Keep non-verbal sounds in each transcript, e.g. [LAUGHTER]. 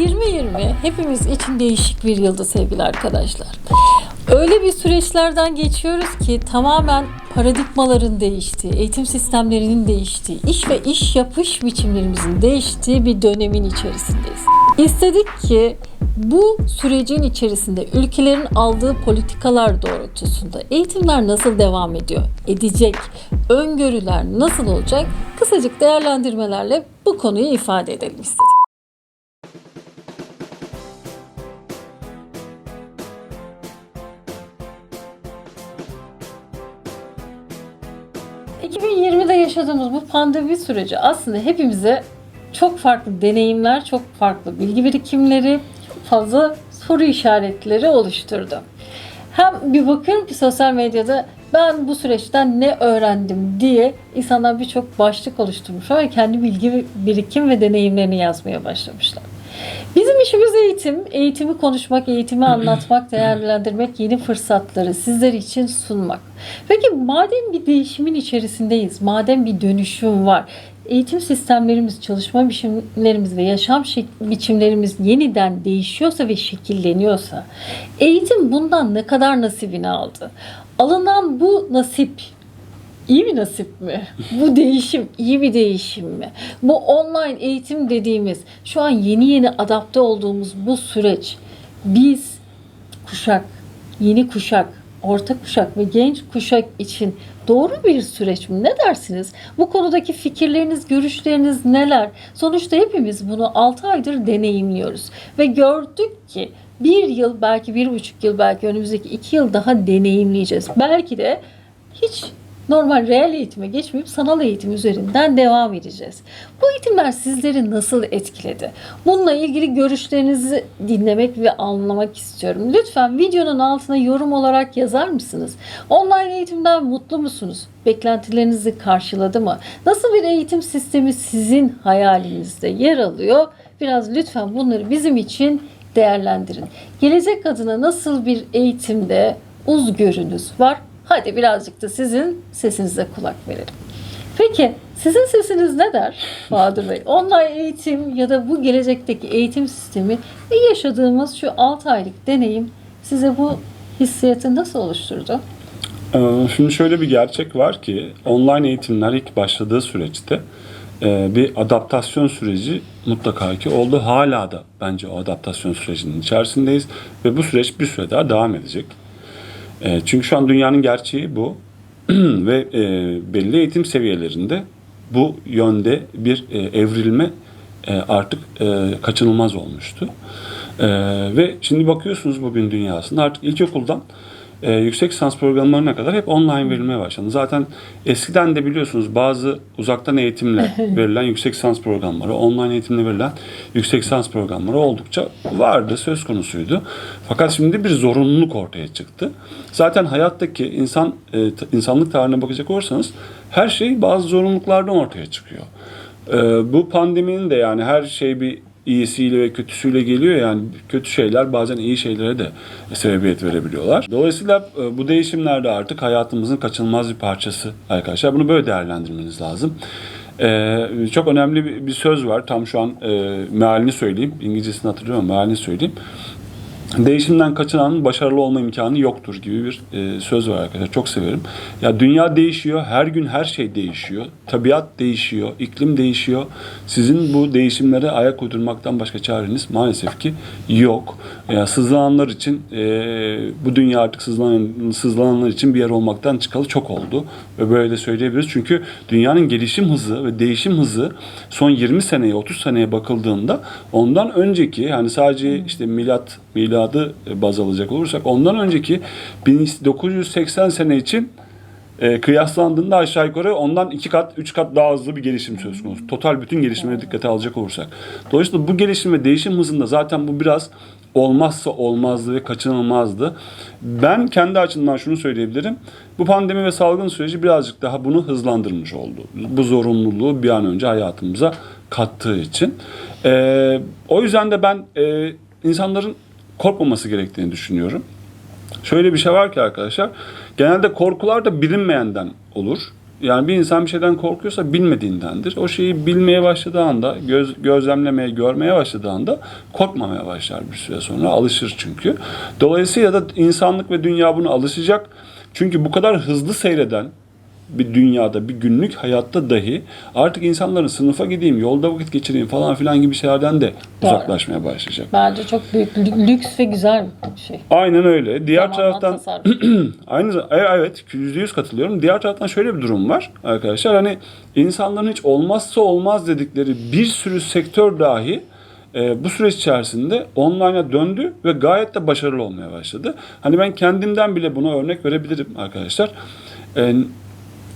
2020 hepimiz için değişik bir yıldı sevgili arkadaşlar. Öyle bir süreçlerden geçiyoruz ki tamamen paradigmaların değiştiği, eğitim sistemlerinin değiştiği, iş ve iş yapış biçimlerimizin değiştiği bir dönemin içerisindeyiz. İstedik ki bu sürecin içerisinde ülkelerin aldığı politikalar doğrultusunda eğitimler nasıl devam ediyor, edecek, öngörüler nasıl olacak kısacık değerlendirmelerle bu konuyu ifade edelim istedik. ...2020'de yaşadığımız bu pandemi süreci aslında hepimize çok farklı deneyimler, çok farklı bilgi birikimleri, çok fazla soru işaretleri oluşturdu. Hem bir bakıyorum ki sosyal medyada ben bu süreçten ne öğrendim diye insanlar birçok başlık oluşturmuşlar ve kendi bilgi birikim ve deneyimlerini yazmaya başlamışlar. Bizim işimiz eğitim. Eğitimi konuşmak, eğitimi anlatmak, [CLEARS THROAT] değerlendirmek, yeni fırsatları sizler için sunmak. Peki madem bir değişimin içerisindeyiz, madem bir dönüşüm var, eğitim sistemlerimiz, çalışma biçimlerimiz ve yaşam biçimlerimiz yeniden değişiyorsa ve şekilleniyorsa, eğitim bundan ne kadar nasibini aldı? Alınan bu nasip İyi bir nasip mi? Bu değişim iyi bir değişim mi? Bu online eğitim dediğimiz şu an yeni yeni adapte olduğumuz bu süreç biz kuşak, yeni kuşak, orta kuşak ve genç kuşak için doğru bir süreç mi? Ne dersiniz? Bu konudaki fikirleriniz, görüşleriniz neler? Sonuçta hepimiz bunu 6 aydır deneyimliyoruz ve gördük ki bir yıl belki bir buçuk yıl belki önümüzdeki iki yıl daha deneyimleyeceğiz. Belki de hiç normal reel eğitime geçmeyip sanal eğitim üzerinden devam edeceğiz. Bu eğitimler sizleri nasıl etkiledi? Bununla ilgili görüşlerinizi dinlemek ve anlamak istiyorum. Lütfen videonun altına yorum olarak yazar mısınız? Online eğitimden mutlu musunuz? Beklentilerinizi karşıladı mı? Nasıl bir eğitim sistemi sizin hayalinizde yer alıyor? Biraz lütfen bunları bizim için değerlendirin. Gelecek adına nasıl bir eğitimde uzgörünüz var? Hadi birazcık da sizin sesinize kulak verelim. Peki sizin sesiniz ne der Bahadır Bey? Online eğitim ya da bu gelecekteki eğitim sistemi ve yaşadığımız şu 6 aylık deneyim size bu hissiyatı nasıl oluşturdu? Ee, Şimdi şöyle bir gerçek var ki online eğitimler ilk başladığı süreçte e, bir adaptasyon süreci mutlaka ki oldu. Hala da bence o adaptasyon sürecinin içerisindeyiz ve bu süreç bir süre daha devam edecek. E, Çünkü şu an dünyanın gerçeği bu [CLEARS THROAT] ve e, belli eğitim seviyelerinde bu yönde bir e, evrilme e, artık e, kaçınılmaz olmuştu. E, ve şimdi bakıyorsunuz bugün dünyasında artık ilkokuldan e, yüksek lisans programlarına kadar hep online verilmeye başlandı. Zaten eskiden de biliyorsunuz bazı uzaktan eğitimle [LAUGHS] verilen yüksek lisans programları, online eğitimle verilen yüksek lisans programları oldukça vardı, söz konusuydu. Fakat şimdi bir zorunluluk ortaya çıktı. Zaten hayattaki insan e, insanlık tarihine bakacak olursanız her şey bazı zorunluluklardan ortaya çıkıyor. E, bu pandeminin de yani her şey bir iyisiyle ve kötüsüyle geliyor yani kötü şeyler bazen iyi şeylere de sebebiyet verebiliyorlar. Dolayısıyla e, bu değişimler de artık hayatımızın kaçınılmaz bir parçası arkadaşlar. Bunu böyle değerlendirmeniz lazım. Ee, çok önemli bir, bir söz var. Tam şu an e, mealini söyleyeyim. İngilizcesini hatırlıyorum mealini söyleyeyim. Değişimden kaçınanın başarılı olma imkanı yoktur gibi bir e, söz var arkadaşlar. Çok severim. Ya dünya değişiyor. Her gün her şey değişiyor. Tabiat değişiyor. iklim değişiyor. Sizin bu değişimlere ayak uydurmaktan başka çareniz maalesef ki yok. Ya sızlananlar için e, bu dünya artık sızlanan, sızlananlar için bir yer olmaktan çıkalı çok oldu. Ve böyle de söyleyebiliriz. Çünkü dünyanın gelişim hızı ve değişim hızı son 20 seneye 30 seneye bakıldığında ondan önceki yani sadece işte milat miladı baz alacak olursak ondan önceki 1980 sene için e, kıyaslandığında aşağı yukarı ondan iki kat, üç kat daha hızlı bir gelişim söz konusu. Total bütün gelişimleri dikkate alacak olursak. Dolayısıyla bu gelişim ve değişim hızında zaten bu biraz olmazsa olmazdı ve kaçınılmazdı. Ben kendi açımdan şunu söyleyebilirim. Bu pandemi ve salgın süreci birazcık daha bunu hızlandırmış oldu. Bu zorunluluğu bir an önce hayatımıza kattığı için. E, o yüzden de ben e, insanların korkmaması gerektiğini düşünüyorum. Şöyle bir şey var ki arkadaşlar. Genelde korkular da bilinmeyenden olur. Yani bir insan bir şeyden korkuyorsa bilmediğindendir. O şeyi bilmeye başladığı anda, göz, gözlemlemeye, görmeye başladığı anda korkmamaya başlar bir süre sonra. Alışır çünkü. Dolayısıyla da insanlık ve dünya buna alışacak. Çünkü bu kadar hızlı seyreden bir dünyada, bir günlük hayatta dahi artık insanların sınıfa gideyim, yolda vakit geçireyim falan filan gibi şeylerden de Doğru. uzaklaşmaya başlayacak. Bence çok büyük lü- lüks ve güzel bir şey. Aynen öyle. Diğer Zamandan taraftan [CLEARS THROAT] aynı e- evet yüzde yüz katılıyorum. Diğer taraftan şöyle bir durum var arkadaşlar. Hani insanların hiç olmazsa olmaz dedikleri bir sürü sektör dahi e, bu süreç içerisinde online'a döndü ve gayet de başarılı olmaya başladı. Hani ben kendimden bile buna örnek verebilirim arkadaşlar. E,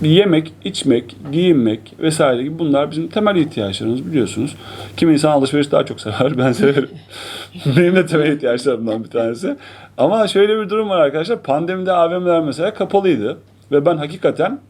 yemek, içmek, giyinmek vesaire gibi bunlar bizim temel ihtiyaçlarımız biliyorsunuz. Kimi insan alışveriş daha çok sever, ben severim. [LAUGHS] Benim de temel ihtiyaçlarımdan bir tanesi. Ama şöyle bir durum var arkadaşlar. Pandemide AVM'ler mesela kapalıydı. Ve ben hakikaten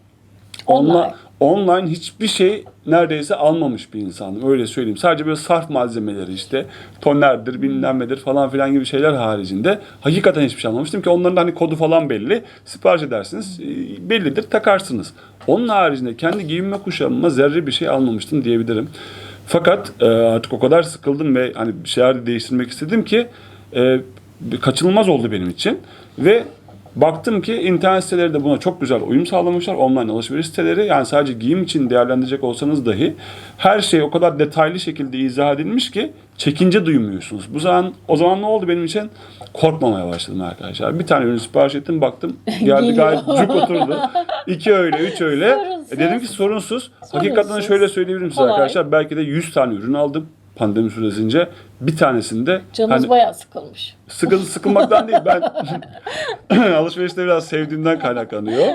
Online. online, hiçbir şey neredeyse almamış bir insandım. Öyle söyleyeyim. Sadece böyle sarf malzemeleri işte tonerdir, bilmem nedir falan filan gibi şeyler haricinde hakikaten hiçbir şey almamıştım ki onların hani kodu falan belli. Sipariş edersiniz. e, Bellidir takarsınız. Onun haricinde kendi giyinme kuşamıma zerre bir şey almamıştım diyebilirim. Fakat e, artık o kadar sıkıldım ve hani bir şeyler de değiştirmek istedim ki e, kaçınılmaz oldu benim için. Ve Baktım ki internet siteleri de buna çok güzel uyum sağlamışlar. Online alışveriş siteleri yani sadece giyim için değerlendirecek olsanız dahi her şey o kadar detaylı şekilde izah edilmiş ki çekince duymuyorsunuz. Bu zaman o zaman ne oldu benim için? Korkmamaya başladım arkadaşlar. Bir tane ürün sipariş ettim baktım geldi gayet cuk oturdu. İki öyle üç öyle. E dedim ki sorunsuz. Hakikaten Sorunsuz. şöyle söyleyebilirim size Kolay. arkadaşlar. Belki de 100 tane ürün aldım pandemi süresince. Bir tanesinde Canınız hani- bayağı sıkılmış. Sıkıntı sıkılmaktan değil ben [LAUGHS] alışverişte biraz sevdiğimden kaynaklanıyor.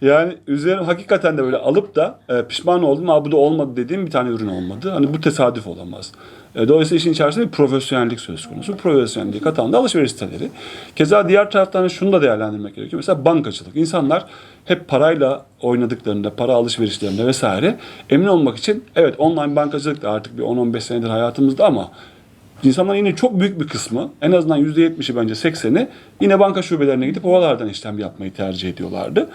Yani üzerim hakikaten de böyle alıp da e, pişman oldum ama bu da olmadı dediğim bir tane ürün olmadı. Hani bu tesadüf olamaz. E, dolayısıyla işin içerisinde bir profesyonellik söz konusu. Profesyonellik katan da alışveriş siteleri. Keza diğer taraftan da şunu da değerlendirmek gerekiyor. Mesela bankacılık. İnsanlar hep parayla oynadıklarında, para alışverişlerinde vesaire emin olmak için evet online bankacılık da artık bir 10-15 senedir hayatımızda ama İnsanların yine çok büyük bir kısmı, en azından %70'i bence 80'i yine banka şubelerine gidip oralardan işlem yapmayı tercih ediyorlardı.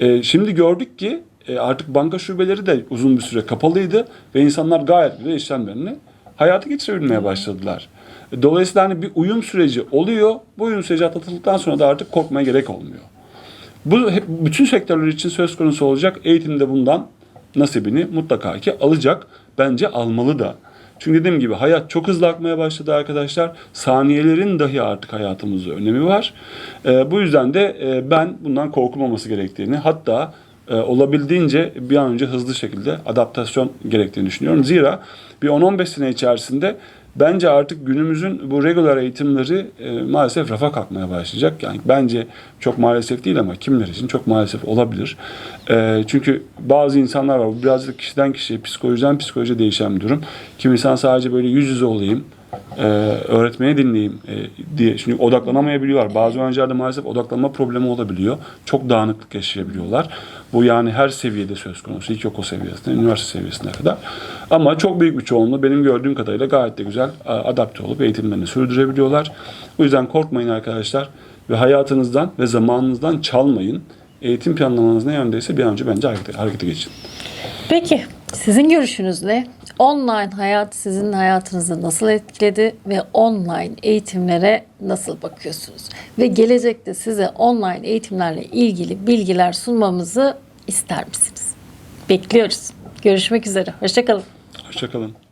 Ee, şimdi gördük ki e, artık banka şubeleri de uzun bir süre kapalıydı ve insanlar gayet güzel işlemlerini hayata geçirebilmeye başladılar. E, Dolayısıyla hani bir uyum süreci oluyor. Bu uyum süreci atlatıldıktan sonra da artık korkmaya gerek olmuyor. Bu hep bütün sektörler için söz konusu olacak. Eğitimde bundan nasibini mutlaka ki alacak. Bence almalı da. Çünkü dediğim gibi hayat çok hızlı akmaya başladı arkadaşlar. Saniyelerin dahi artık hayatımızda önemi var. Ee, bu yüzden de e, ben bundan korkulmaması gerektiğini hatta e, olabildiğince bir an önce hızlı şekilde adaptasyon gerektiğini düşünüyorum. Zira bir 10-15 sene içerisinde bence artık günümüzün bu regular eğitimleri e, maalesef rafa kalkmaya başlayacak. Yani bence çok maalesef değil ama kimler için çok maalesef olabilir. E, çünkü bazı insanlar var. Birazcık kişiden kişiye, psikolojiden psikolojiye değişen bir durum. Kim insan sadece böyle yüz yüze olayım, e, öğretmeni dinleyeyim e, diye. Çünkü odaklanamayabiliyorlar. Bazı öğrencilerde maalesef odaklanma problemi olabiliyor. Çok dağınıklık yaşayabiliyorlar. Bu yani her seviyede söz konusu. İlkokul seviyesinden, üniversite seviyesine kadar. Ama çok büyük bir çoğunluğu benim gördüğüm kadarıyla gayet de güzel adapte olup eğitimlerini sürdürebiliyorlar. O yüzden korkmayın arkadaşlar. Ve hayatınızdan ve zamanınızdan çalmayın. Eğitim planlamanız ne yöndeyse bir an önce bence harekete, harekete geçin. Peki sizin görüşünüz ne? Online hayat sizin hayatınızı nasıl etkiledi ve online eğitimlere nasıl bakıyorsunuz? Ve gelecekte size online eğitimlerle ilgili bilgiler sunmamızı ister misiniz? Bekliyoruz. Görüşmek üzere. Hoşçakalın. Hoşçakalın.